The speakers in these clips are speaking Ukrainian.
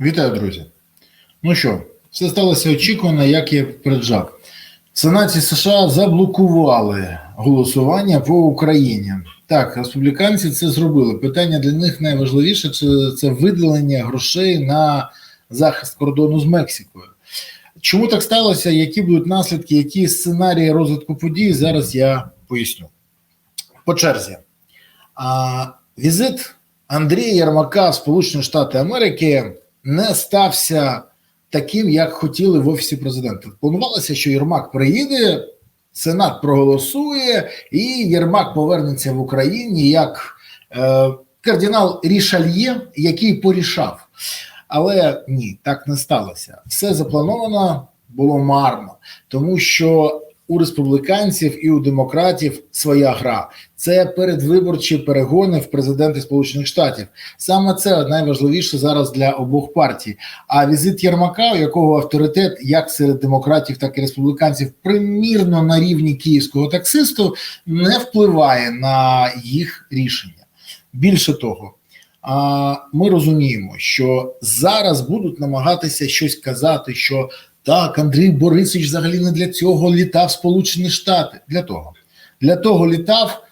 Вітаю, друзі. Ну що, все сталося очікувано, як я переджав. В Сенаті США заблокували голосування по Україні. Так, республіканці це зробили. Питання для них найважливіше це, виділення грошей на захист кордону з Мексикою. Чому так сталося? Які будуть наслідки, які сценарії розвитку подій? Зараз я поясню. По черзі. А, візит Андрія Єрмака в Сполучені Штати Америки не стався таким, як хотіли в офісі президента. Планувалося, що Єрмак приїде, Сенат проголосує, і Єрмак повернеться в Україні як е, кардинал Рішальє, який порішав. Але ні, так не сталося. Все заплановано було марно, тому що у республіканців і у демократів своя гра. Це передвиборчі перегони в президенти Сполучених Штатів. Саме це найважливіше зараз для обох партій. А візит Єрмака, у якого авторитет як серед демократів, так і республіканців, примірно на рівні київського таксисту, не впливає на їх рішення. Більше того. А ми розуміємо, що зараз будуть намагатися щось казати, що так, Андрій Борисович взагалі не для цього літав Сполучені Штати. Для того. Для того літав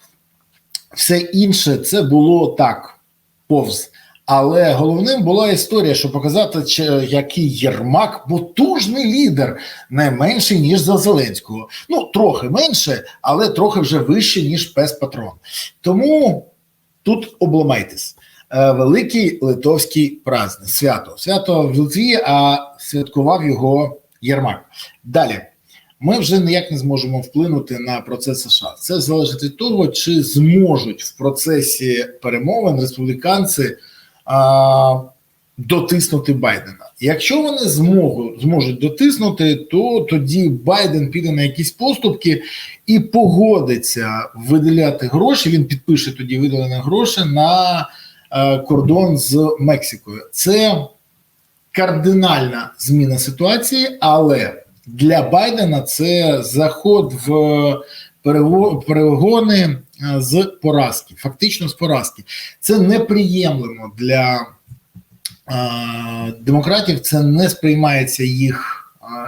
все інше це було так, повз. Але головним була історія, щоб показати, який Єрмак потужний лідер, не менший, ніж за Зеленського. Ну, трохи менше, але трохи вже вище, ніж пес Патрон. Тому тут обламайтесь. Великий литовський праздник, свято. Свято в Литві, а святкував його Єрмак. Далі. Ми вже ніяк не зможемо вплинути на процес США. Це залежить від того, чи зможуть в процесі перемовин республіканці а, дотиснути Байдена. Якщо вони зможуть, зможуть дотиснути, то тоді Байден піде на якісь поступки і погодиться виділяти гроші. Він підпише тоді виділені гроші на а, кордон з Мексикою. Це кардинальна зміна ситуації, але для Байдена це заход в перегони з поразки, фактично з поразки. Це неприємлемо для е, демократів, це не сприймається їх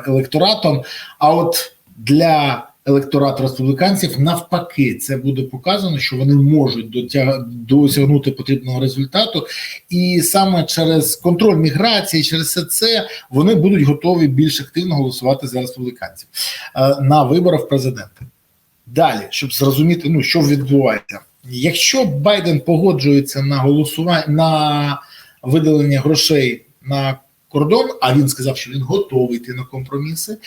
електоратом. А от для електорату республіканців. Навпаки, це буде показано, що вони можуть дотяг... досягнути потрібного результату, і саме через контроль міграції, через все це вони будуть готові більш активно голосувати за республіканців е, на виборах президента. Далі, щоб зрозуміти, ну що відбувається, якщо Байден погоджується на голосування на виділення грошей на кордон, а він сказав, що він готовий йти на компроміси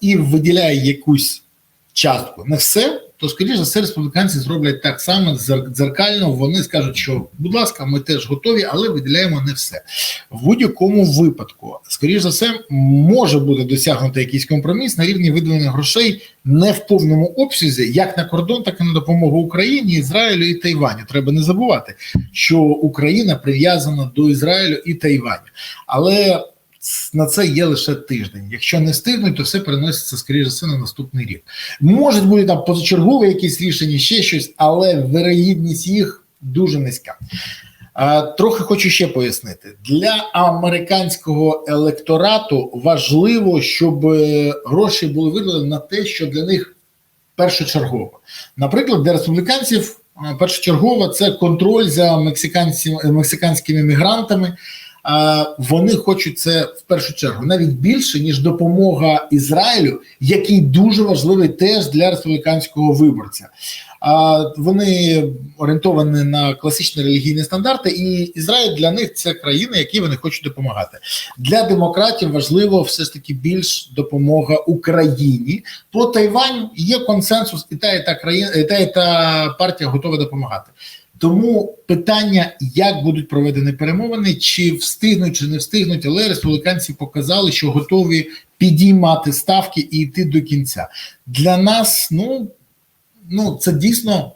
і виділяє якусь частку, не все, то скоріше за все республіканці зроблять так само дзеркально. Вони скажуть, що будь ласка, ми теж готові, але виділяємо не все в будь-якому випадку. Скоріше за все, може бути досягнути якийсь компроміс на рівні виділення грошей не в повному обсязі, як на кордон, так і на допомогу Україні, Ізраїлю і Тайваню. Треба не забувати, що Україна прив'язана до Ізраїлю і Тайваню, але на це є лише тиждень. Якщо не встигнуть, то все переноситься скоріше все на наступний рік. Можуть бути там позачергові якісь рішення, ще щось, але вирогідність їх дуже низька. Трохи хочу ще пояснити для американського електорату важливо, щоб е, гроші були виділені на те, що для них першочергово. Наприклад, для республіканців першочергово це контроль за мексиканськими мігрантами вони хочуть це в першу чергу навіть більше ніж допомога Ізраїлю, який дуже важливий теж для республіканського виборця. Вони орієнтовані на класичні релігійні стандарти, і Ізраїль для них це країна, якій вони хочуть допомагати. Для демократів важливо все ж таки більш допомога Україні. По Тайваню є консенсус, і та і та країна, і та і та партія готова допомагати. Тому питання, як будуть проведені перемовини, чи встигнуть, чи не встигнуть, але республіканці показали, що готові підіймати ставки і йти до кінця. Для нас, ну, ну це дійсно.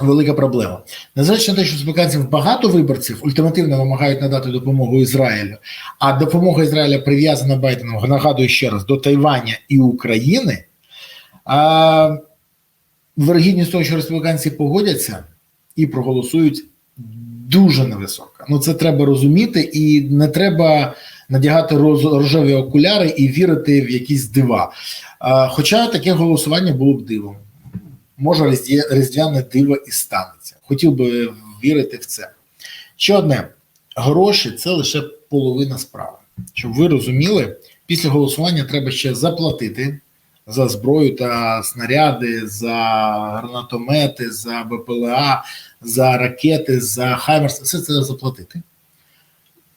Велика проблема. Незважаючи на те, що республіканців багато виборців ультимативно вимагають надати допомогу Ізраїлю, а допомога Ізраїля прив'язана Байденом, нагадую ще раз, до Тайваня і України. А Вирогідність того, що республіканці погодяться і проголосують дуже невисока. Ну це треба розуміти, і не треба надягати роз, рожеві окуляри і вірити в якісь дива. А, Хоча таке голосування було б дивом. Може, різдвяне диво і станеться. Хотів би вірити в це. Ще одне: гроші це лише половина справи. Щоб ви розуміли, після голосування треба ще заплатити за зброю та снаряди, за гранатомети, за БПЛА, за ракети, за Хаймерс. Все це заплатити.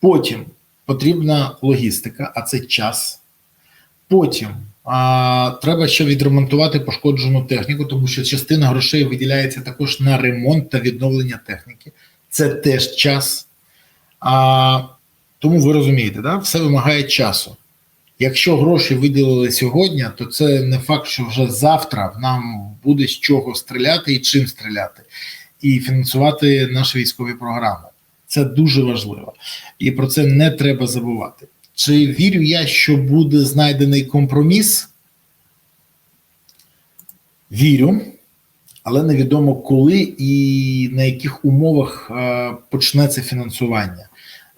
Потім потрібна логістика, а це час. Потім а, треба ще відремонтувати пошкоджену техніку, тому що частина грошей виділяється також на ремонт та відновлення техніки. Це теж час. А, Тому ви розумієте, да? все вимагає часу. Якщо гроші виділили сьогодні, то це не факт, що вже завтра нам буде з чого стріляти і чим стріляти, і фінансувати наші військові програми. Це дуже важливо, і про це не треба забувати. Чи вірю я, що буде знайдений компроміс? Вірю, але невідомо коли і на яких умовах почнеться фінансування.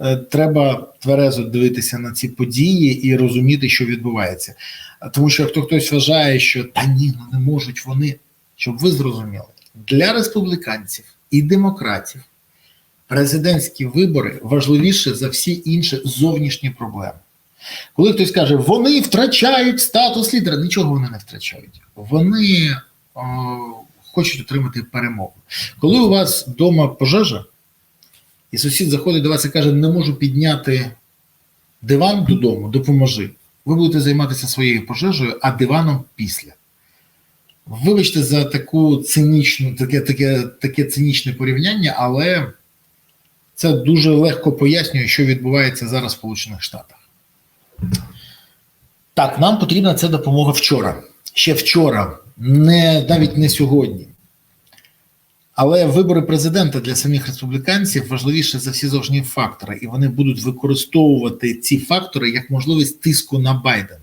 Е, треба тверезо дивитися на ці події і розуміти, що відбувається. Тому що хто хтось вважає, що та ні, ну не можуть вони, щоб ви зрозуміли, для республіканців і демократів президентські вибори важливіше за всі інші зовнішні проблеми. Коли хтось каже, вони втрачають статус лідера, нічого вони не втрачають. Вони о, хочуть отримати перемогу. Коли у вас вдома пожежа, і сусід заходить до вас і каже, не можу підняти диван додому, допоможи. Ви будете займатися своєю пожежею, а диваном після. Вибачте за таку цинічну, таке, таке, таке цинічне порівняння, але це дуже легко пояснює, що відбувається зараз в Сполучених Штатах. Так, нам потрібна ця допомога вчора. Ще вчора, не навіть не сьогодні. Але вибори президента для самих республіканців важливіше за всі зовнішні фактори, і вони будуть використовувати ці фактори як можливість тиску на Байдена.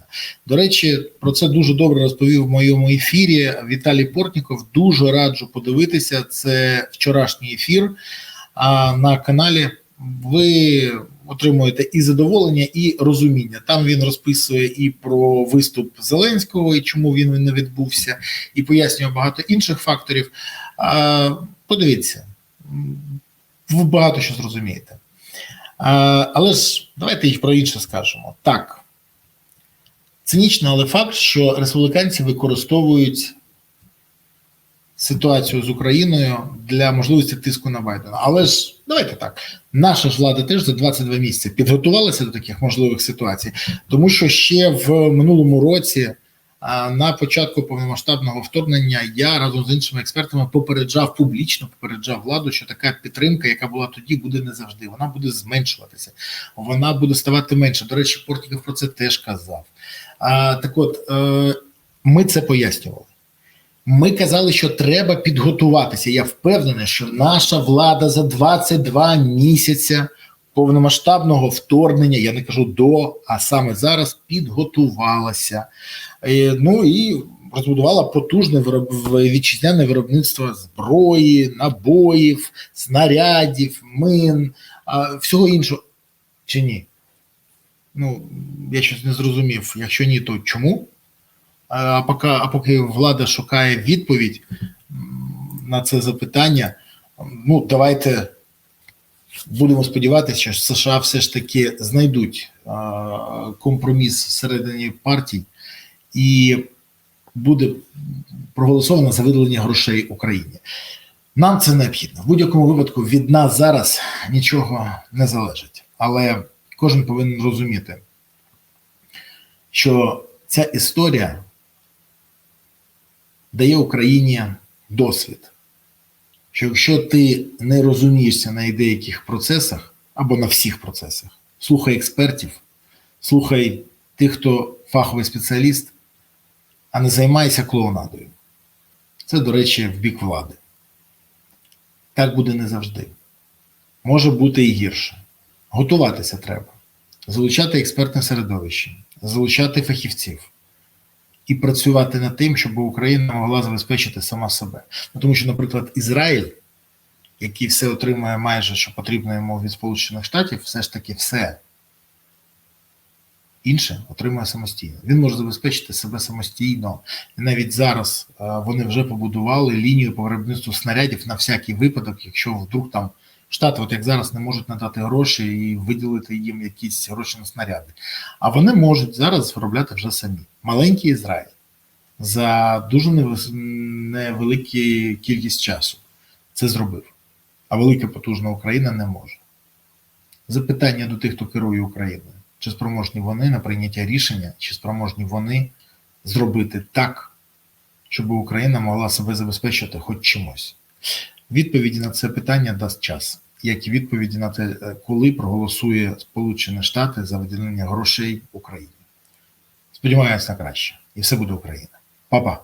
До речі, про це дуже добре розповів в моєму ефірі. Віталій Портніков. Дуже раджу подивитися. Це вчорашній ефір. На каналі ви отримуєте і задоволення, і розуміння. Там він розписує і про виступ Зеленського, і чому він не відбувся, і пояснює багато інших факторів. Подивіться, ви багато що зрозумієте. Але ж давайте їх про інше скажемо. Так, цинічно, але факт, що республіканці використовують ситуацію з Україною для можливості тиску на Байдена. Але ж давайте так, наша ж влада теж за 22 місяці підготувалася до таких можливих ситуацій, тому що ще в минулому році. На початку повномасштабного вторгнення я разом з іншими експертами попереджав публічно, попереджав владу, що така підтримка, яка була тоді, буде не завжди. Вона буде зменшуватися, вона буде ставати менше. До речі, Портніков про це теж казав. А, Так, от е, ми це пояснювали. Ми казали, що треба підготуватися. Я впевнений, що наша влада за 22 місяця повномасштабного вторгнення, я не кажу до, а саме зараз підготувалася. Е, ну і розбудувала потужне вітчизняне виробництво зброї, набоїв, снарядів, мин, всього іншого. Чи ні? Ну, я щось не зрозумів. Якщо ні, то чому? А поки, а поки влада шукає відповідь на це запитання, ну давайте будемо сподіватися, що США все ж таки знайдуть компроміс всередині партій і буде проголосовано за виділення грошей Україні. Нам це необхідно. В будь-якому випадку від нас зараз нічого не залежить, але кожен повинен розуміти, що ця історія дає Україні досвід. Що якщо ти не розумієшся на деяких процесах або на всіх процесах, слухай експертів, слухай тих, хто фаховий спеціаліст, а не займайся клоунадою. Це, до речі, в бік влади. Так буде не завжди. Може бути і гірше. Готуватися треба, залучати експертне середовище, залучати фахівців і працювати над тим, щоб Україна могла забезпечити сама себе. Ну, Тому що, наприклад, Ізраїль який все отримує майже що потрібно йому від Сполучених Штатів, все ж таки все інше отримує самостійно. Він може забезпечити себе самостійно. І навіть зараз е, вони вже побудували лінію по виробництву снарядів на всякий випадок, якщо вдруг там штати, от як зараз, не можуть надати гроші і виділити їм якісь гроші на снаряди. А вони можуть зараз виробляти вже самі. Маленький Ізраїль за дуже невелику кількість часу це зробив. А велика потужна Україна не може. Запитання до тих, хто керує Україною. Чи спроможні вони на прийняття рішення, чи спроможні вони зробити так, щоб Україна могла себе забезпечити хоч чимось? Відповіді на це питання дасть час, як і відповіді на те, коли проголосує Сполучені Штати за виділення грошей Україні. Сподіваюся на краще, і все буде Україна. Па-па!